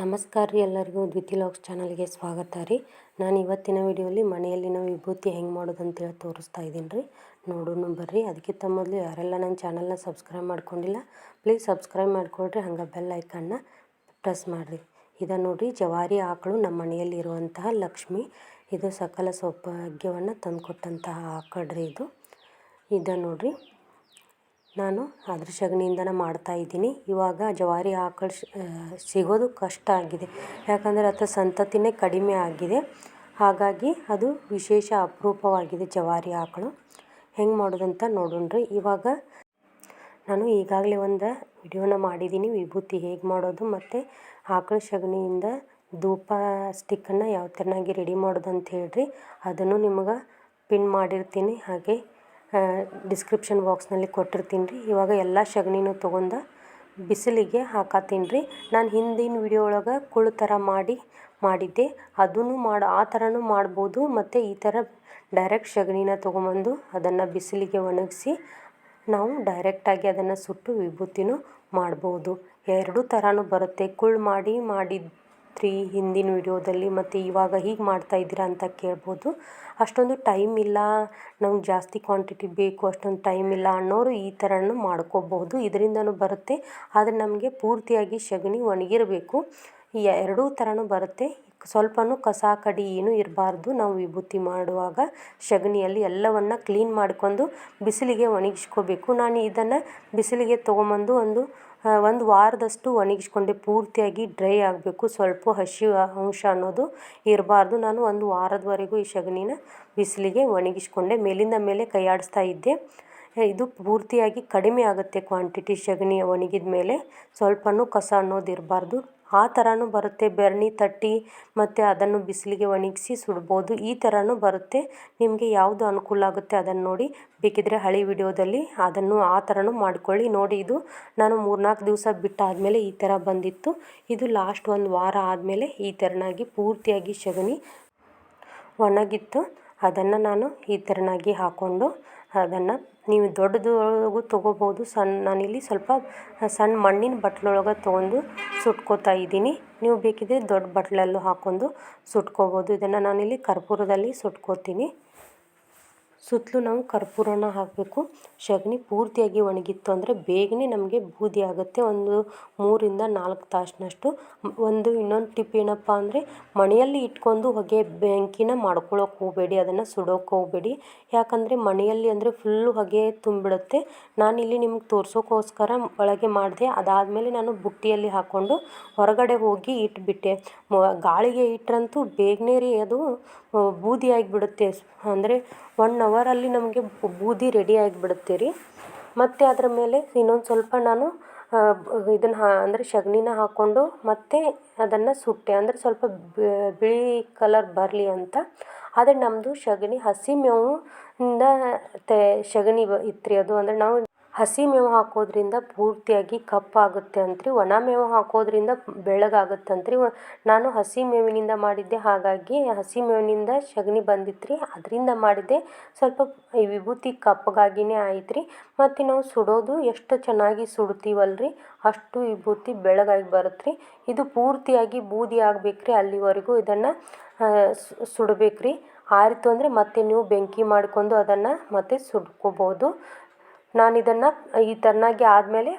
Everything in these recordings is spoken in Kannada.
ನಮಸ್ಕಾರ ರೀ ಎಲ್ಲರಿಗೂ ದ್ವಿತಿ ಲಾಕ್ಸ್ ಚಾನಲ್ಗೆ ಸ್ವಾಗತ ರೀ. ನಾನು ಇವತ್ತಿನ ವಿಡಿಯೋಲಿ ಮನೆಯಲ್ಲಿನ ವಿಭೂತಿ ಹೆಂಗೆ ಮಾಡೋದು ಅಂತೇಳಿ ತೋರಿಸ್ತಾ ಇದ್ದೀನಿ ರೀ. ನೋಡೋಣ ಬರ್ರಿ. ಅದಕ್ಕಿಂತ ಮೊದಲು ಯಾರೆಲ್ಲ ನನ್ನ ಚಾನಲ್ನ ಸಬ್ಸ್ಕ್ರೈಬ್ ಮಾಡ್ಕೊಂಡಿಲ್ಲ, ಪ್ಲೀಸ್ ಸಬ್ಸ್ಕ್ರೈಬ್ ಮಾಡ್ಕೊಳ್ರಿ ಹಂಗೆ ಬೆಲ್ ಐಕನ್ನ ಪ್ರೆಸ್ ಮಾಡಿರಿ. ಇದನ್ನು ನೋಡಿರಿ, ಜವಾರಿ ಆಕಳು ನಮ್ಮ ಮನೆಯಲ್ಲಿ ಇರುವಂತಹ ಲಕ್ಷ್ಮಿ. ಇದು ಸಕಲ ಸೌಭಾಗ್ಯವನ್ನು ತಂದುಕೊಟ್ಟಂತಹ ಆಕಳ್ರಿ ಇದು. ಇದನ್ನು ನೋಡಿರಿ. ನಾನು ಅದ್ರ ಸಗಣಿಯಿಂದನೇ ಮಾಡ್ತಾ ಇದ್ದೀನಿ. ಇವಾಗ ಜವಾರಿ ಆಕಳು ಸಿಗೋದು ಕಷ್ಟ ಆಗಿದೆ. ಯಾಕಂದರೆ ಅದರ ಸಂತತಿನೇ ಕಡಿಮೆ ಆಗಿದೆ. ಹಾಗಾಗಿ ಅದು ವಿಶೇಷ ಅಪರೂಪವಾಗಿದೆ ಜವಾರಿ ಆಕಳು. ಹೆಂಗೆ ಮಾಡೋದಂತ ನೋಡೋಣ್ರಿ. ಇವಾಗ ನಾನು ಈಗಾಗಲೇ ಒಂದು ವಿಡಿಯೋನ ಮಾಡಿದ್ದೀನಿ. ವಿಭೂತಿ ಹೇಗೆ ಮಾಡೋದು ಮತ್ತು ಆಕಳ ಸಗಣಿಯಿಂದ ಧೂಪ ಸ್ಟಿಕ್ಕನ್ನು ಯಾವ ಥರನಾಗಿ ರೆಡಿ ಮಾಡೋದು ಅಂತ ಹೇಳ್ರಿ. ಅದನ್ನು ನಿಮಗೆ ಪಿನ್ ಮಾಡಿರ್ತೀನಿ. ಹಾಗೆ ಡಿಸ್ಕ್ರಿಪ್ಷನ್ ಬಾಕ್ಸ್ನಲ್ಲಿ ಕೊಟ್ಟಿರ್ತೀನಿ ರೀ. ಇವಾಗ ಎಲ್ಲ ಸಗಣಿನೂ ತೊಗೊಂಡು ಬಿಸಿಲಿಗೆ ಹಾಕತ್ತೀನಿ ರೀ. ನಾನು ಹಿಂದಿನ ವಿಡಿಯೋ ಒಳಗೆ ಕುಳ್ಳು ಥರ ಮಾಡಿ ಮಾಡಿದ್ದೆ. ಅದನ್ನು ಮಾಡಿ, ಆ ಥರನೂ ಮಾಡ್ಬೋದು. ಮತ್ತು ಈ ಥರ ಡೈರೆಕ್ಟ್ ಸಗಣಿನ ತೊಗೊಂಬಂದು ಅದನ್ನು ಬಿಸಿಲಿಗೆ ಒಣಗಿಸಿ ನಾವು ಡೈರೆಕ್ಟಾಗಿ ಅದನ್ನು ಸುಟ್ಟು ವಿಭೂತಿನೂ ಮಾಡ್ಬೋದು. ಎರಡೂ ಥರನೂ ಬರುತ್ತೆ. ಕುಳ್ಳು ಮಾಡಿ ಮಾಡಿದ ರೀ ಹಿಂದಿನ ವಿಡಿಯೋದಲ್ಲಿ ಮತ್ತು ಇವಾಗ ಹೀಗೆ ಮಾಡ್ತಾ ಇದ್ದೀರಾ ಅಂತ ಕೇಳ್ಬೋದು. ಅಷ್ಟೊಂದು ಟೈಮ್ ಇಲ್ಲ ನಮ್ಗೆ ಜಾಸ್ತಿ ಕ್ವಾಂಟಿಟಿ ಬೇಕು, ಅಷ್ಟೊಂದು ಟೈಮ್ ಇಲ್ಲ ಅನ್ನೋರು ಈ ಥರನೂ ಮಾಡ್ಕೋಬಹುದು. ಇದರಿಂದನೂ ಬರುತ್ತೆ, ಆದರೆ ನಮಗೆ ಪೂರ್ತಿಯಾಗಿ ಸಗಣಿ ಒಣಗಿರಬೇಕು. ಎರಡೂ ಥರನೂ ಬರುತ್ತೆ. ಸ್ವಲ್ಪನೂ ಕಸ, ಕಡಿ ಏನೂ ಇರಬಾರ್ದು. ನಾವು ವಿಭೂತಿ ಮಾಡುವಾಗ ಸಗಣಿಯಲ್ಲಿ ಎಲ್ಲವನ್ನು ಕ್ಲೀನ್ ಮಾಡ್ಕೊಂಡು ಬಿಸಿಲಿಗೆ ಒಣಗಿಸ್ಕೋಬೇಕು. ನಾನು ಇದನ್ನು ಬಿಸಿಲಿಗೆ ತೊಗೊಂಬಂದು ಒಂದು ಒಂದು ವಾರದಷ್ಟು ಒಣಗಿಸ್ಕೊಂಡೆ, ಪೂರ್ತಿಯಾಗಿ ಡ್ರೈ ಆಗಬೇಕು. ಸ್ವಲ್ಪ ಹಸಿ ಅಂಶ ಅನ್ನೋದು ಇರಬಾರ್ದು. ನಾನು ಒಂದು ವಾರದವರೆಗೂ ಈ ಸಗಣಿನ ಬಿಸಿಲಿಗೆ ಒಣಗಿಸ್ಕೊಂಡೆ. ಮೇಲಿಂದ ಮೇಲೆ ಕೈಯಾಡಿಸ್ತಾ ಇದ್ದೆ. ಇದು ಪೂರ್ತಿಯಾಗಿ ಕಡಿಮೆ ಆಗುತ್ತೆ ಕ್ವಾಂಟಿಟಿ ಸಗಣಿ ಒಣಗಿದ ಮೇಲೆ ಸ್ವಲ್ಪನೂ ಕಸ ಅನ್ನೋದು ಇರಬಾರ್ದು. ಆ ಥರನೂ ಬರುತ್ತೆ ಬೆರಣಿ ತಟ್ಟಿ ಮತ್ತು ಅದನ್ನು ಬಿಸಿಲಿಗೆ ಒಣಗಿಸಿ ಸುಡ್ಬೋದು. ಈ ಥರನೂ ಬರುತ್ತೆ. ನಿಮಗೆ ಯಾವುದು ಅನುಕೂಲ ಆಗುತ್ತೆ ಅದನ್ನು ನೋಡಿ. ಬೇಕಿದ್ದರೆ ಹಳೆ ವಿಡಿಯೋದಲ್ಲಿ ಅದನ್ನು ಆ ಥರನೂ ಮಾಡ್ಕೊಳ್ಳಿ. ನೋಡಿ ಇದು ನಾನು ಮೂರ್ನಾಲ್ಕು ದಿವಸ ಬಿಟ್ಟಾದಮೇಲೆ ಈ ಥರ ಬಂದಿತ್ತು. ಇದು ಲಾಸ್ಟ್ ಒಂದು ವಾರ ಆದಮೇಲೆ ಈ ಥರನಾಗಿ ಪೂರ್ತಿಯಾಗಿ ಸಗಣಿ ಒಣಗಿತ್ತು. ಅದನ್ನು ನಾನು ಈ ಥರನಾಗಿ ಹಾಕ್ಕೊಂಡು ಅದನ್ನು ನೀವು ದೊಡ್ಡದೊಳಗೂ ತೊಗೋಬೋದು. ಸಣ್ಣ ನಾನಿಲ್ಲಿ ಸ್ವಲ್ಪ ಸಣ್ಣ ಮಣ್ಣಿನ ಬಟ್ಲೊಳಗೆ ತೊಗೊಂಡು ಸುಟ್ಕೋತಾ ಇದ್ದೀನಿ. ನೀವು ಬೇಕಿದ್ದರೆ ದೊಡ್ಡ ಬಟ್ಲಲ್ಲೂ ಹಾಕ್ಕೊಂಡು ಸುಟ್ಕೋಬೋದು. ಇದನ್ನು ನಾನಿಲ್ಲಿ ಕರ್ಪೂರದಲ್ಲಿ ಸುಟ್ಕೋತೀನಿ. ಸುತ್ತಲೂ ನಾವು ಕರ್ಪೂರನ ಹಾಕಬೇಕು. ಸಗಣಿ ಪೂರ್ತಿಯಾಗಿ ಒಣಗಿತ್ತು ಅಂದರೆ ಬೇಗನೆ ನಮಗೆ ಬೂದಿ ಆಗುತ್ತೆ. ಒಂದು ಮೂರಿಂದ ನಾಲ್ಕು ತಾಸಿನಷ್ಟು. ಒಂದು ಇನ್ನೊಂದು ಟಿಪ್ ಏನಪ್ಪ ಅಂದರೆ ಮನೆಯಲ್ಲಿ ಇಟ್ಕೊಂಡು ಹೊಗೆ ಬೆಂಕಿನ ಮಾಡ್ಕೊಳ್ಳೋಕೆ ಹೋಗಬೇಡಿ, ಅದನ್ನು ಸುಡೋಕೆ ಹೋಗಬೇಡಿ. ಯಾಕಂದರೆ ಮನೆಯಲ್ಲಿ ಅಂದರೆ ಫುಲ್ಲು ಹೊಗೆ ತುಂಬಿಡುತ್ತೆ. ನಾನಿಲ್ಲಿ ನಿಮ್ಗೆ ತೋರಿಸೋಕ್ಕೋಸ್ಕರ ಒಳಗೆ ಮಾಡಿದೆ. ಅದಾದಮೇಲೆ ನಾನು ಬುಟ್ಟಿಯಲ್ಲಿ ಹಾಕ್ಕೊಂಡು ಹೊರಗಡೆ ಹೋಗಿ ಇಟ್ಬಿಟ್ಟೆ. ಗಾಳಿಗೆ ಇಟ್ಟರಂತೂ ಬೇಗನೆ ರೀ ಅದು ಬೂದಿ ಆಗಿಬಿಡುತ್ತೆ. ಅಂದರೆ ಒನ್ ಅವರಲ್ಲಿ ನಮಗೆ ಬೂದಿ ರೆಡಿ ಆಗಿಬಿಡುತ್ತೆ ರೀ ಮತ್ತು ಅದರ ಮೇಲೆ ಇನ್ನೊಂದು ಸ್ವಲ್ಪ ನಾನು ಇದನ್ನು ಹಾ, ಅಂದರೆ ಸಗ್ಣಿನ ಹಾಕ್ಕೊಂಡು ಮತ್ತೆ ಅದನ್ನು ಸುಟ್ಟೆ, ಅಂದರೆ ಸ್ವಲ್ಪ ಬಿಳಿ ಕಲರ್ ಬರಲಿ ಅಂತ. ಆದರೆ ನಮ್ಮದು ಸಗಣಿ ಹಸಿ ಮೇವು ಇಂದ ತೇ ಸಗಣಿ ಇತ್ತು ರೀ ಅದು. ಅಂದರೆ ನಾವು ಹಸಿ ಮೇವು ಹಾಕೋದ್ರಿಂದ ಪೂರ್ತಿಯಾಗಿ ಕಪ್ಪಾಗುತ್ತೆ ಅಂತ್ರಿ. ಒಣ ಮೇವು ಹಾಕೋದ್ರಿಂದ ಬೆಳ್ಳಗಾಗುತ್ತಂತ್ರಿ. ನಾನು ಹಸಿ ಮೇವಿನಿಂದ ಮಾಡಿದ್ದೆ, ಹಾಗಾಗಿ ಹಸಿ ಮೇವಿನಿಂದ ಸಗಣಿ ಬಂದಿತ್ತು ರೀ ಅದರಿಂದ ಮಾಡಿದ್ದೆ. ಸ್ವಲ್ಪ ಈ ವಿಭೂತಿ ಕಪ್ಪಗಾಗಿನೇ ಆಯ್ತು ರೀ ಮತ್ತು ನಾವು ಸುಡೋದು ಎಷ್ಟು ಚೆನ್ನಾಗಿ ಸುಡ್ತೀವಲ್ಲ ರೀ ಅಷ್ಟು ವಿಭೂತಿ ಬೆಳ್ಳಗಾಗಿ ಬರುತ್ತೆ ರೀ ಇದು ಪೂರ್ತಿಯಾಗಿ ಬೂದಿ ಆಗ್ಬೇಕು ರೀ ಅಲ್ಲಿವರೆಗೂ ಇದನ್ನು ಸುಡ್ಬೇಕು ರೀ ಆರಿತು ಅಂದರೆ ಮತ್ತೆ ನೀವು ಬೆಂಕಿ ಮಾಡ್ಕೊಂಡು ಅದನ್ನು ಮತ್ತೆ ಸುಡ್ಕೋಬೋದು. ನಾನು ಇದನ್ನು ಈ ತಣ್ಣಗೆ ಆದಮೇಲೆ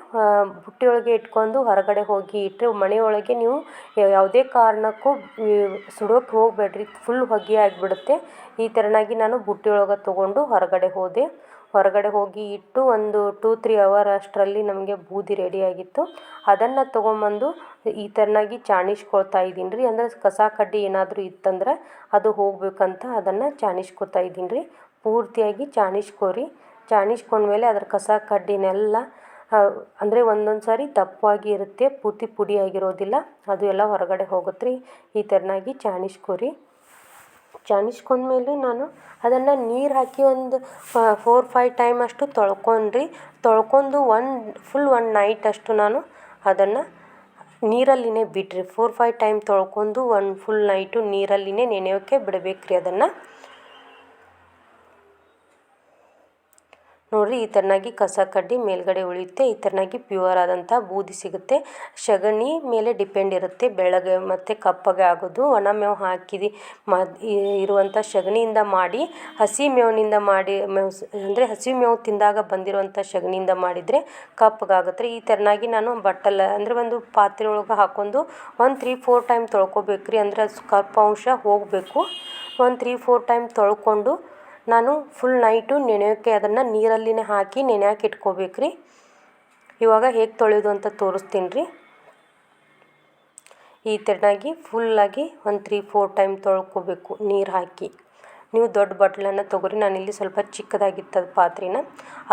ಬುಟ್ಟಿಯೊಳಗೆ ಇಟ್ಕೊಂಡು ಹೊರಗಡೆ ಹೋಗಿ ಇಟ್ಟರೆ ಮನೆಯೊಳಗೆ ನೀವು ಯಾವುದೇ ಕಾರಣಕ್ಕೂ ಸುಡೋಕೆ ಹೋಗಬೇಡ್ರಿ. ಫುಲ್ ಹೊಗೆ ಆಗಿಬಿಡುತ್ತೆ. ಈ ತೆರನಾಗಿ ನಾನು ಬುಟ್ಟಿಯೊಳಗೆ ತೊಗೊಂಡು ಹೊರಗಡೆ ಹೋದೆ. ಹೊರಗಡೆ ಹೋಗಿ ಇಟ್ಟು ಒಂದು ಟೂ ತ್ರೀ ಅವರ್ ಅಷ್ಟರಲ್ಲಿ ನಮಗೆ ಬೂದಿ ರೆಡಿಯಾಗಿತ್ತು ಅದನ್ನು ತೊಗೊಂಬಂದು ಈ ಥರನಾಗಿ ಚಾಣಿಸ್ಕೊಳ್ತಾ ಇದ್ದೀನಿ ರೀ. ಅಂದರೆ ಕಸ ಕಡ್ಡಿ ಏನಾದರೂ ಇತ್ತಂದ್ರೆ ಅದು ಹೋಗಬೇಕಂತ ಅದನ್ನು ಚಾಣಿಸ್ಕೊತಾ ಇದ್ದೀನಿ ರೀ. ಪೂರ್ತಿಯಾಗಿ ಚಾಣಿಸ್ಕೋರಿ. ಚಾಣಿಸ್ಕೊಂಡ್ಮೇಲೆ ಅದ್ರ ಕಸ ಕಡ್ಡಿನೆಲ್ಲ ಅಂದರೆ ಒಂದೊಂದು ಸಾರಿ ದಪ್ಪವಾಗಿ ಇರುತ್ತೆ ಪೂರ್ತಿ ಪುಡಿ ಆಗಿರೋದಿಲ್ಲ ಅದು ಎಲ್ಲ ಹೊರಗಡೆ ಹೋಗುತ್ತೆ ರೀ ಈ ಥರನಾಗಿ ಚಾಣಿಸ್ಕೊರಿ ಚಾಣಿಸ್ಕೊಂಡ್ಮೇಲೆ ನಾನು ಅದನ್ನು ನೀರು ಹಾಕಿ ಒಂದು ಫೋರ್ ಫೈವ್ ಟೈಮ್ ಅಷ್ಟು ತೊಳ್ಕೊಂಡ್ರಿ. ತೊಳ್ಕೊಂಡು ಒನ್ ಫುಲ್ ಒನ್ ನೈಟ್ ಅಷ್ಟು ನಾನು ಅದನ್ನು ನೀರಲ್ಲಿನೇ ಬಿಟ್ರಿ. ಫೋರ್ ಫೈವ್ ಟೈಮ್ ತೊಳ್ಕೊಂಡು ಒನ್ ಫುಲ್ ನೈಟು ನೀರಲ್ಲಿನೇ ನೆನೆಯೋಕ್ಕೆ ಬಿಡಬೇಕ್ರಿ ಅದನ್ನು. ನೋಡಿರಿ ಈ ಥರನಾಗಿ ಕಸ ಕಡ್ಡಿ ಮೇಲ್ಗಡೆ ಉಳಿಯುತ್ತೆ ಈ ಥರನಾಗಿ ಪ್ಯೂರ್ ಆದಂಥ ಬೂದಿ ಸಿಗುತ್ತೆ. ಸಗಣಿ ಮೇಲೆ ಡಿಪೆಂಡ್ ಇರುತ್ತೆ, ಬೆಳಗ್ಗೆ ಮತ್ತು ಕಪ್ಪಗೆ ಆಗೋದು. ಒಣ ಮೇವು ಹಾಕಿದಿ, ಮ ಇರುವಂಥ ಸಗಣಿಯಿಂದ ಮಾಡಿ, ಹಸಿ ಮೇವಿನಿಂದ ಮಾಡಿ, ಮೇವು ಅಂದರೆ ಹಸಿ ಮೇವು ತಿಂದಾಗ ಬಂದಿರುವಂಥ ಸಗಣಿಯಿಂದ ಮಾಡಿದರೆ ಕಪ್ಪಗಾಗುತ್ತೆ. ಈ ಥರನಾಗಿ ನಾನು ಬಟ್ಟಲ, ಅಂದರೆ ಒಂದು ಪಾತ್ರೆ ಒಳಗೆ ಹಾಕೊಂಡು ಒಂದು ತ್ರೀ ಫೋರ್ ಟೈಮ್ ತೊಳ್ಕೊಬೇಕು ರೀ ಅಂದರೆ ಅದು ಕಪ್ಪು ಹೋಗಬೇಕು. ಒಂದು ತ್ರೀ ಫೋರ್ ಟೈಮ್ ತೊಳ್ಕೊಂಡು ನಾನು ಫುಲ್ ನೈಟು ನೆನೆಯೋಕ್ಕೆ ಅದನ್ನು ನೀರಲ್ಲಿನೇ ಹಾಕಿ ನೆನೆಯೋಕೆ ಇಟ್ಕೋಬೇಕು ರೀ ಇವಾಗ ಹೇಗೆ ತೊಳೆಯೋದು ಅಂತ ತೋರಿಸ್ತೀನಿ ರೀ ಈ ತೆರನಾಗಿ ಫುಲ್ಲಾಗಿ ಒಂದು ತ್ರೀ ಫೋರ್ ಟೈಮ್ ತೊಳ್ಕೋಬೇಕು ನೀರು ಹಾಕಿ. ನೀವು ದೊಡ್ಡ ಬಟ್ಲನ್ನು ತೊಗೊರಿ, ನಾನಿಲ್ಲಿ ಸ್ವಲ್ಪ ಚಿಕ್ಕದಾಗಿತ್ತದ ಪಾತ್ರೆನ.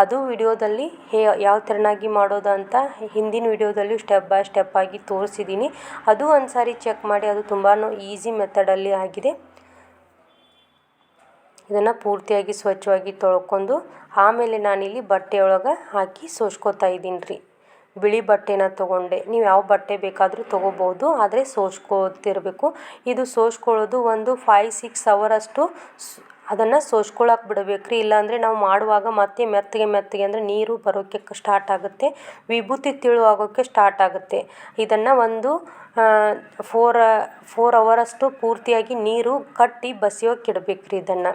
ಅದು ವಿಡಿಯೋದಲ್ಲಿ ಹೇ, ಯಾವ ತೆರನಾಗಿ ಮಾಡೋದು ಅಂತ ಹಿಂದಿನ ವಿಡಿಯೋದಲ್ಲಿ ಸ್ಟೆಪ್ ಬೈ ಸ್ಟೆಪ್ ಆಗಿ ತೋರಿಸಿದ್ದೀನಿ ಅದು ಒಂದು ಸಾರಿ ಚೆಕ್ ಮಾಡಿ, ಅದು ತುಂಬಾ ಈಸಿ ಮೆಥಡಲ್ಲಿ ಆಗಿದೆ. ಇದನ್ನು ಪೂರ್ತಿಯಾಗಿ ಸ್ವಚ್ಛವಾಗಿ ತೊಳ್ಕೊಂಡು ಆಮೇಲೆ ನಾನಿಲ್ಲಿ ಬಟ್ಟೆ ಒಳಗೆ ಹಾಕಿ ಸೋಸ್ಕೋತಾ ಇದ್ದೀನಿ ರೀ ಬಿಳಿ ಬಟ್ಟೆನ ತೊಗೊಂಡೆ. ನೀವು ಯಾವ ಬಟ್ಟೆ ಬೇಕಾದರೂ ತೊಗೋಬೋದು, ಆದರೆ ಸೋಸ್ಕೋತಿರಬೇಕು. ಇದು ಸೋಸ್ಕೊಳ್ಳೋದು ಒಂದು ಫೈವ್ ಸಿಕ್ಸ್ ಅವರಷ್ಟು ಅದನ್ನು ಸೋಸ್ಕೊಳಕ್ಕೆ ಬಿಡಬೇಕು ರೀ ಇಲ್ಲಾಂದರೆ ನಾವು ಮಾಡುವಾಗ ಮತ್ತೆ ಮೆತ್ತಗೆ ಮೆತ್ತಗೆ ಅಂದರೆ ನೀರು ಬರೋಕ್ಕೆ ಸ್ಟಾರ್ಟ್ ಆಗುತ್ತೆ, ವಿಭೂತಿ ತೆಳು ಆಗೋಕ್ಕೆ ಸ್ಟಾರ್ಟ್ ಆಗುತ್ತೆ. ಇದನ್ನು ಒಂದು ಫೋರ್ ಫೋರ್ ಅವರಷ್ಟು ಪೂರ್ತಿಯಾಗಿ ನೀರು ಕಟ್ಟಿ ಬಸಿಯೋಕೆ ಇಡ್ಬೇಕು ರೀ ಇದನ್ನು.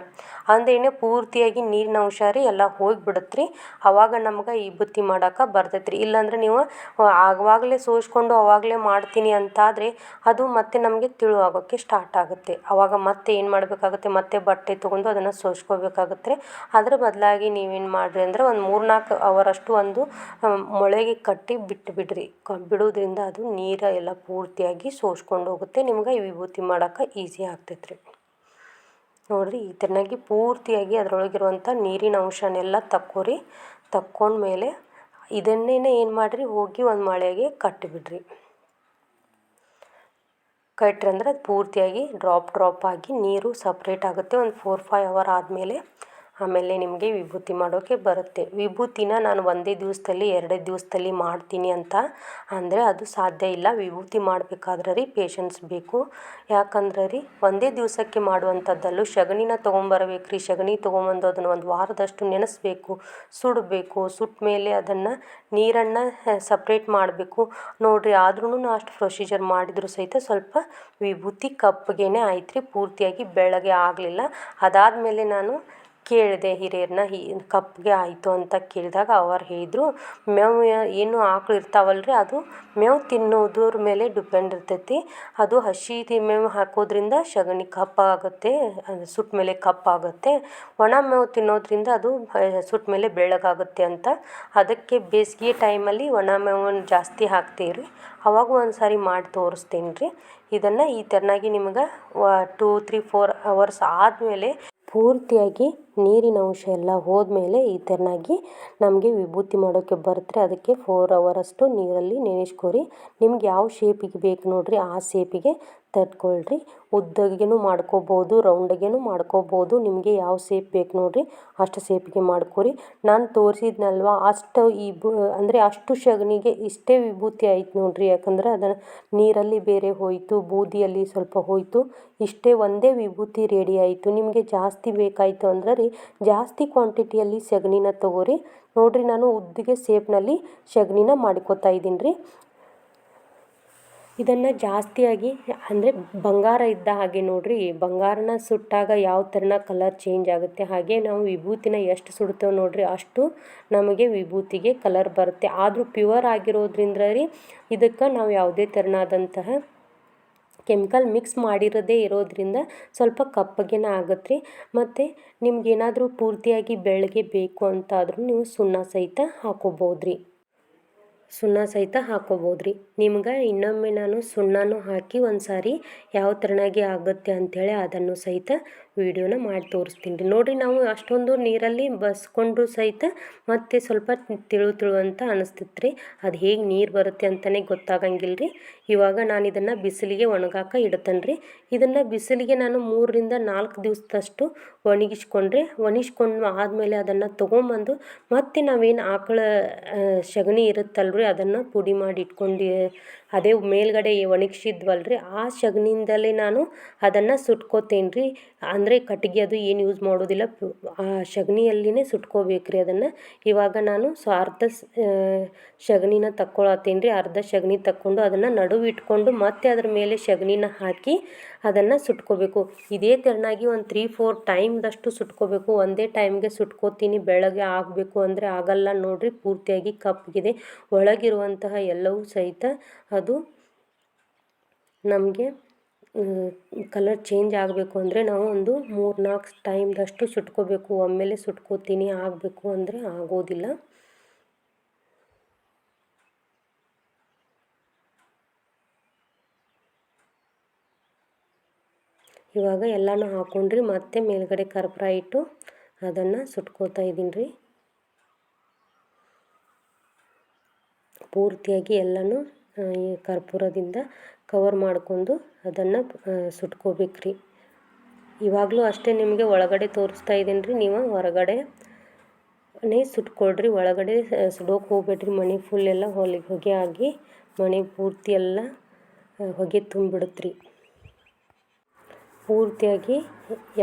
ಅಂದ್ರೇನೆ ಪೂರ್ತಿಯಾಗಿ ನೀರಿನ ಅಂಶ ರೀ ಎಲ್ಲ ಹೋಗಿಬಿಡುತ್ತೆ ರೀ ಅವಾಗ ನಮ್ಗೆ ಈ ಬುತ್ತಿ ಮಾಡೋಕೆ ಬರ್ತೈತೆ ರೀ ಇಲ್ಲಾಂದ್ರೆ ನೀವು ಆವಾಗಲೇ ಸೋಸ್ಕೊಂಡು ಅವಾಗಲೇ ಮಾಡ್ತೀನಿ ಅಂತಾದರೆ ಅದು ಮತ್ತೆ ನಮಗೆ ತಿಳು ಆಗೋಕ್ಕೆ ಸ್ಟಾರ್ಟ್ ಆಗುತ್ತೆ. ಆವಾಗ ಮತ್ತೆ ಏನು ಮಾಡಬೇಕಾಗುತ್ತೆ? ಮತ್ತೆ ಬಟ್ಟೆ ತೊಗೊಂಡು ಅದನ್ನು ಸೋಸ್ಕೋಬೇಕಾಗುತ್ತೆ. ರೀ ಅದ್ರ ಬದಲಾಗಿ ನೀವೇನು ಮಾಡಿರಿ ಅಂದರೆ ಒಂದು ಮೂರು ನಾಲ್ಕು ಅವರಷ್ಟು ಒಂದು ಮೊಳೆಗೆ ಕಟ್ಟಿ ಬಿಟ್ಟು ಬಿಡಿರಿ ಬಿಡೋದ್ರಿಂದ ಅದು ನೀರು ಎಲ್ಲ ಪೂರ್ತಿಯಾಗಿ ಸೋಸ್ಕೊಂಡು ಹೋಗುತ್ತೆ. ನಿಮ್ಗೆ ವಿಭೂತಿ ಮಾಡೋಕೆ ಈಸಿ ಆಗ್ತೈತೆ ರೀ ನೋಡಿರಿ, ಈ ಥರನಾಗಿ ಪೂರ್ತಿಯಾಗಿ ಅದರೊಳಗಿರುವಂಥ ನೀರಿನ ಅಂಶನೆಲ್ಲ ತಕ್ಕೋರಿ. ತಕ್ಕೊಂಡ್ಮೇಲೆ ಇದನ್ನೇ ಏನು ಮಾಡಿರಿ, ಹೋಗಿ ಒಂದು ಮಳೆಗೆ ಕಟ್ಟಿಬಿಡ್ರಿ ಕಟ್ಟ್ರಿ ಅಂದ್ರೆ ಅದು ಪೂರ್ತಿಯಾಗಿ ಡ್ರಾಪ್ ಡ್ರಾಪ್ ಆಗಿ ನೀರು ಸಪ್ರೇಟ್ ಆಗುತ್ತೆ. ಒಂದು ಫೋರ್ ಫೈವ್ ಅವರ್ ಆದಮೇಲೆ ಆಮೇಲೆ ನಿಮಗೆ ವಿಭೂತಿ ಮಾಡೋಕ್ಕೆ ಬರುತ್ತೆ. ವಿಭೂತಿನ ನಾನು ಒಂದೇ ದಿವಸದಲ್ಲಿ, ಎರಡೇ ದಿವಸದಲ್ಲಿ ಮಾಡ್ತೀನಿ ಅಂತ ಅಂದರೆ ಅದು ಸಾಧ್ಯ ಇಲ್ಲ. ವಿಭೂತಿ ಮಾಡಬೇಕಾದ್ರೆ ರೀ ಪೇಶನ್ಸ್ ಬೇಕು. ಯಾಕಂದ್ರೆ ರೀ ಒಂದೇ ದಿವಸಕ್ಕೆ ಮಾಡುವಂಥದ್ದಲ್ಲು ಸಗಣಿನ ತೊಗೊಂಬರ್ಬೇಕು ರೀ. ಸಗಣಿ ತೊಗೊಂಬಂದು ಅದನ್ನು ಒಂದು ವಾರದಷ್ಟು ನೆನೆಸ್ಬೇಕು. ಸುಡಬೇಕು. ಸುಟ್ಟ ಮೇಲೆ ಅದನ್ನು ನೀರನ್ನು ಸಪ್ರೇಟ್ ಮಾಡಬೇಕು. ನೋಡಿರಿ ಆದ್ರೂ ಅಷ್ಟು ಪ್ರೊಸೀಜರ್ ಮಾಡಿದರೂ ಸಹಿತ ಸ್ವಲ್ಪ ವಿಭೂತಿ ಕಪ್ಪಗೇನೆ ಆಯ್ತು ರೀ ಪೂರ್ತಿಯಾಗಿ ಬೆಳಗ್ಗೆ ಆಗಲಿಲ್ಲ. ಅದಾದಮೇಲೆ ನಾನು ಕೇಳಿದೆ ಹಿರಿಯರನ್ನ ಹಿ ಕಪ್ಪಗೆ ಆಯಿತು ಅಂತ ಕೇಳಿದಾಗ ಅವರು ಹೇಳಿದ್ರು, ಮೇವು ಏನು ಆಕಳು ಇರ್ತಾವಲ್ಲ ರೀ ಅದು ಮೇವು ತಿನ್ನೋದ್ರ ಮೇಲೆ ಡಿಪೆಂಡ್ ಇರ್ತೈತಿ. ಅದು ಹಸಿ ಮೇವು ಹಾಕೋದ್ರಿಂದ ಸಗಣಿ ಕಪ್ಪಾಗುತ್ತೆ ಸುಟ್ಟ ಮೇಲೆ ಕಪ್ಪಾಗುತ್ತೆ ಒಣ ಮೇವು ತಿನ್ನೋದ್ರಿಂದ ಅದು ಸುಟ್ಟ ಮೇಲೆ ಬೆಳ್ಳಗಾಗುತ್ತೆ ಅಂತ. ಅದಕ್ಕೆ ಬೇಸಿಗೆ ಟೈಮಲ್ಲಿ ಒಣ ಮೇವನ್ನು ಜಾಸ್ತಿ ಹಾಕ್ತೀವಿ ರೀ ಅವಾಗ ಒಂದು ಸಾರಿ ಮಾಡಿ ತೋರಿಸ್ತೀನಿ ರೀ. ಇದನ್ನು ಈ ತೆರನಾಗಿ ನಿಮ್ಗೆ ಟೂ ತ್ರೀ ಫೋರ್ ಅವರ್ಸ್ ಆದಮೇಲೆ ಪೂರ್ತಿಯಾಗಿ ನೀರಿನ ಅಂಶ ಎಲ್ಲ ಹೋದ್ಮೇಲೆ ಈ ಥರನಾಗಿ ನಮಗೆ ವಿಭೂತಿ ಮಾಡೋಕ್ಕೆ ಬರುತ್ತೆ ಅದಕ್ಕೆ ಫೋರ್ ಅವರಷ್ಟು ನೀರಲ್ಲಿ ನೆನೆಸ್ಕೊರಿ. ನಿಮ್ಗೆ ಯಾವ ಶೇಪಿಗೆ ಬೇಕು ನೋಡಿರಿ, ಆ ಶೇಪಿಗೆ ತಟ್ಕೊಳ್ರಿ. ಉದ್ದಗೆನೂ ಮಾಡ್ಕೋಬೋದು, ರೌಂಡಗೆನೂ ಮಾಡ್ಕೋಬೋದು. ನಿಮಗೆ ಯಾವ ಸೇಪ್ ಬೇಕು ನೋಡಿರಿ, ಅಷ್ಟು ಸೇಪಿಗೆ ಮಾಡ್ಕೊರಿ. ನಾನು ತೋರಿಸಿದ್ನಲ್ವ, ಅಷ್ಟು ಈ ಬು ಅಂದರೆ ಅಷ್ಟು ಸಗಣಿಗೆ ಇಷ್ಟೇ ವಿಭೂತಿ ಆಯ್ತು ನೋಡಿರಿ. ಯಾಕಂದ್ರೆ ಅದನ್ನು ನೀರಲ್ಲಿ ಬೇರೆ ಹೋಯಿತು, ಬೂದಿಯಲ್ಲಿ ಸ್ವಲ್ಪ ಹೋಯಿತು, ಇಷ್ಟೇ ಒಂದೇ ವಿಭೂತಿ ರೆಡಿ ಆಯಿತು. ನಿಮಗೆ ಜಾಸ್ತಿ ಬೇಕಾಯಿತು ಅಂದ್ರೆ ರೀ, ಜಾಸ್ತಿ ಕ್ವಾಂಟಿಟಿಯಲ್ಲಿ ಸಗಣಿನ ತಗೋರಿ. ನೋಡಿರಿ ನಾನು ಉದ್ದಿಗೆ ಸೇಪ್ನಲ್ಲಿ ಸಗಣಿನ ಮಾಡ್ಕೋತಾ ಇದ್ದೀನಿ ರೀ. ಇದನ್ನು ಜಾಸ್ತಿಯಾಗಿ ಅಂದರೆ ಬಂಗಾರ ಇದ್ದ ಹಾಗೆ ನೋಡಿರಿ ಬಂಗಾರನ ಸುಟ್ಟಾಗ ಯಾವ ಥರನ ಕಲರ್ ಚೇಂಜ್ ಆಗುತ್ತೆ, ಹಾಗೆ ನಾವು ವಿಭೂತಿನ ಎಷ್ಟು ಸುಡ್ತೇವೆ ನೋಡಿರಿ, ಅಷ್ಟು ನಮಗೆ ವಿಭೂತಿಗೆ ಕಲರ್ ಬರುತ್ತೆ. ಆದರೂ ಪ್ಯೂರ್ ಆಗಿರೋದ್ರಿಂದ ರೀ, ಇದಕ್ಕೆ ನಾವು ಯಾವುದೇ ತೆರನಾದಂತಹ ಕೆಮಿಕಲ್ ಮಿಕ್ಸ್ ಮಾಡಿರೋದೇ ಇರೋದ್ರಿಂದ ಸ್ವಲ್ಪ ಕಪ್ಪಗೆನ ಆಗುತ್ತೆ ರೀ ಮತ್ತು ನಿಮ್ಗೇನಾದರೂ ಪೂರ್ತಿಯಾಗಿ ಬೆಳಗ್ಗೆ ಬೇಕು ಅಂತಾದರೂ ನೀವು ಸುಣ್ಣ ಸಹಿತ ಹಾಕೋಬೋದು ರೀ ಸುಣ್ಣ ಸಹಿತ ಹಾಕ್ಕೋಬೋದು ರೀ ನಿಮ್ಗೆ ಇನ್ನೊಮ್ಮೆ ನಾನು ಸುಣ್ಣನೂ ಹಾಕಿ ಒಂದು ಸಾರಿ ಯಾವ ಥರನಾಗಿ ಆಗುತ್ತೆ ಅಂಥೇಳಿ ಅದನ್ನು ಸಹಿತ ವಿಡಿಯೋನ ಮಾಡಿ ತೋರಿಸ್ತೀನಿ. ರೀ ನೋಡಿರಿ ನಾವು ಅಷ್ಟೊಂದು ನೀರಲ್ಲಿ ಬಸ್ಕೊಂಡ್ರು ಸಹಿತ ಮತ್ತೆ ಸ್ವಲ್ಪ ತಿಳು ತಿಳು ಅಂತ ಅನಿಸ್ತಿತ್ತು ರೀ ಅದು ಹೇಗೆ ನೀರು ಬರುತ್ತೆ ಅಂತಲೇ ಗೊತ್ತಾಗಂಗಿಲ್ಲ ರೀ ಇವಾಗ ನಾನು ಇದನ್ನು ಬಿಸಿಲಿಗೆ ಒಣಗಾಕ ಇಡ್ತೇನೆ ರೀ ಇದನ್ನು ಬಿಸಿಲಿಗೆ ನಾನು ಮೂರರಿಂದ ನಾಲ್ಕು ದಿವಸದಷ್ಟು ಒಣಗಿಸ್ಕೊಂಡ್ರೆ, ಒಣಗಿಸ್ಕೊಂಡು ಆದಮೇಲೆ ಅದನ್ನು ತೊಗೊಂಬಂದು ಮತ್ತೆ ನಾವೇನು ಆಕಳ ಸಗಣಿ ಇರುತ್ತಲ್ರಿ ಅದನ್ನು ಪುಡಿ ಮಾಡಿ ಇಟ್ಕೊಂಡು, ಅದೇ ಮೇಲ್ಗಡೆ ರೀ ಆ ಸಗಣಿಯಿಂದಲೇ ನಾನು ಅದನ್ನು ಸುಟ್ಕೋತೇನೆ ರೀ ಅಂದರೆ ಕಟ್ಟಿಗೆ ಅದು ಏನು ಯೂಸ್ ಮಾಡೋದಿಲ್ಲ, ಆ ಸಗಣಿಯಲ್ಲಿನೇ ಸುಟ್ಕೋಬೇಕು ರೀ ಅದನ್ನು. ಇವಾಗ ನಾನು ಸೊ, ಅರ್ಧ ಸಗಣಿನ ತಕ್ಕೊಳತ್ತೀನಿ ರೀ ಅರ್ಧ ಸಗಣಿ ತಕ್ಕೊಂಡು ಅದನ್ನು ನಡುವು ಇಟ್ಕೊಂಡು ಮತ್ತೆ ಅದ್ರ ಮೇಲೆ ಸಗಣಿನ ಹಾಕಿ ಅದನ್ನು ಸುಟ್ಕೋಬೇಕು. ಇದೇ ತೆರನಾಗಿ ಒಂದು ತ್ರೀ ಫೋರ್ ಟೈಮ್ದಷ್ಟು ಸುಟ್ಕೋಬೇಕು. ಒಂದೇ ಟೈಮ್ಗೆ ಸುಟ್ಕೋತೀನಿ, ಬೆಳಗ್ಗೆ ಆಗಬೇಕು ಅಂದರೆ ಆಗಲ್ಲ ನೋಡಿರಿ, ಪೂರ್ತಿಯಾಗಿ ಕಪ್ಪಗಿದೆ ಒಳಗಿರುವಂತಹ ಎಲ್ಲವೂ ಸಹಿತ ಅದು ನಮಗೆ ಕಲರ್ ಚೇಂಜ್ ಆಗಬೇಕು ಅಂದರೆ ನಾವು ಒಂದು ಮೂರು ನಾಲ್ಕು ಟೈಮ್ದಷ್ಟು ಸುಟ್ಕೋಬೇಕು. ಒಮ್ಮೆಲೆ ಸುಟ್ಕೋತೀನಿ, ಆಗಬೇಕು ಅಂದರೆ ಆಗೋದಿಲ್ಲ. ಇವಾಗ ಎಲ್ಲನೂ ಹಾಕೊಂಡ್ರಿ, ಮತ್ತೆ ಮೇಲ್ಗಡೆ ಕರ್ಪೂರ ಇಟ್ಟು ಅದನ್ನು ಸುಟ್ಕೋತಾ ಇದ್ದೀನಿ ರೀ ಪೂರ್ತಿಯಾಗಿ ಎಲ್ಲನೂ ಈ ಕರ್ಪೂರದಿಂದ ಕವರ್ ಮಾಡಿಕೊಂಡು ಅದನ್ನು ಸುಟ್ಕೋಬೇಕು ರೀ ಇವಾಗಲೂ ಅಷ್ಟೇ ನಿಮಗೆ ಒಳಗಡೆ ತೋರಿಸ್ತಾ ಇದ್ದೀನಿ ರೀ, ನೀವು ಹೊರಗಡೆ ನೇ ಸುಟ್ಕೊಳ್ರಿ, ಒಳಗಡೆ ಸುಡೋಕೆ ಹೋಗ್ಬೇಡ್ರಿ. ಮನೆ ಫುಲ್ ಎಲ್ಲ ಹೊಲಿ, ಹೊಗೆ ಆಗಿ ಮನೆ ಪೂರ್ತಿ ಎಲ್ಲ ಹೊಗೆ ತುಂಬಿಡುತ್ತೆ ಪೂರ್ತಿಯಾಗಿ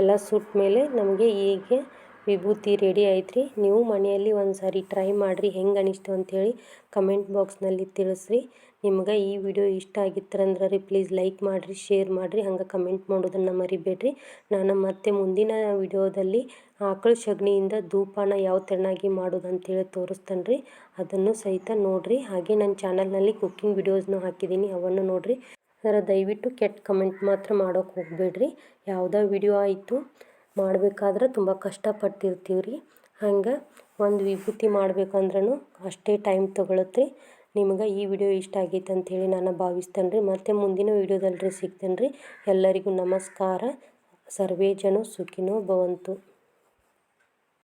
ಎಲ್ಲ ಸುಟ್ಟ ಮೇಲೆ ನಮಗೆ ಹೀಗೆ ವಿಭೂತಿ ರೆಡಿ ಆಯ್ತು ನೀವು ಮನೆಯಲ್ಲಿ ಒಂದು ಸಾರಿ ಟ್ರೈ ಮಾಡಿರಿ, ಹೆಂಗೆ ಅನಿಸ್ತು ಅಂಥೇಳಿ ಕಮೆಂಟ್ ಬಾಕ್ಸ್ನಲ್ಲಿ ತಿಳಿಸ್ರಿ. ನಿಮ್ಗೆ ಈ ವಿಡಿಯೋ ಇಷ್ಟ ಆಗಿತ್ತಂದ್ರೆ ರೀ ಪ್ಲೀಸ್ ಲೈಕ್ ಮಾಡಿರಿ ಶೇರ್ ಮಾಡಿರಿ, ಹಂಗೆ ಕಮೆಂಟ್ ಮಾಡೋದನ್ನು ಮರಿಬೇಡ್ರಿ. ನಾನು ಮತ್ತೆ ಮುಂದಿನ ವಿಡಿಯೋದಲ್ಲಿ ಆಕಳ ಸಗಣಿಯಿಂದ ಧೂಪನ ಯಾವ ತೆರನಾಗಿ ಮಾಡೋದು ಅಂತೇಳಿ ತೋರಿಸ್ತೇನೆ ರೀ ಅದನ್ನು ಸಹಿತ ನೋಡಿರಿ. ಹಾಗೆ ನನ್ನ ಚಾನಲ್ನಲ್ಲಿ ಕುಕ್ಕಿಂಗ್ ವಿಡಿಯೋಸ್ನೂ ಹಾಕಿದ್ದೀನಿ ಅವನ್ನು ನೋಡಿರಿ. ಅದರ ದಯವಿಟ್ಟು ಕೆಟ್ಟ ಕಮೆಂಟ್ ಮಾತ್ರ ಮಾಡೋಕೆ ಹೋಗಬೇಡ್ರಿ. ಯಾವುದೋ ವಿಡಿಯೋ ಆಯಿತು. ಮಾಡಬೇಕಾದ್ರೆ ತುಂಬ ಕಷ್ಟಪಟ್ಟಿರ್ತೀವಿ ರೀ ಹಂಗೆ ಒಂದು ವಿಭೂತಿ ಮಾಡ್ಬೇಕಂದ್ರೂ ಅಷ್ಟೇ ಟೈಮ್ ತೊಗೊಳತ್ತೆ ನಿಮ್ಗೆ ಈ ವಿಡಿಯೋ ಇಷ್ಟ ಆಗೈತೆ ಅಂಥೇಳಿ ನಾನು ಭಾವಿಸ್ತೇನೆ ರೀ ಮತ್ತು ಮುಂದಿನ ವಿಡಿಯೋದಲ್ಲಿ ರೀ ಸಿಗ್ತೇನೆ ರೀ ಎಲ್ಲರಿಗೂ ನಮಸ್ಕಾರ. ಸರ್ವೇ ಜನ ಸುಖಿನೋ ಭವಂತು.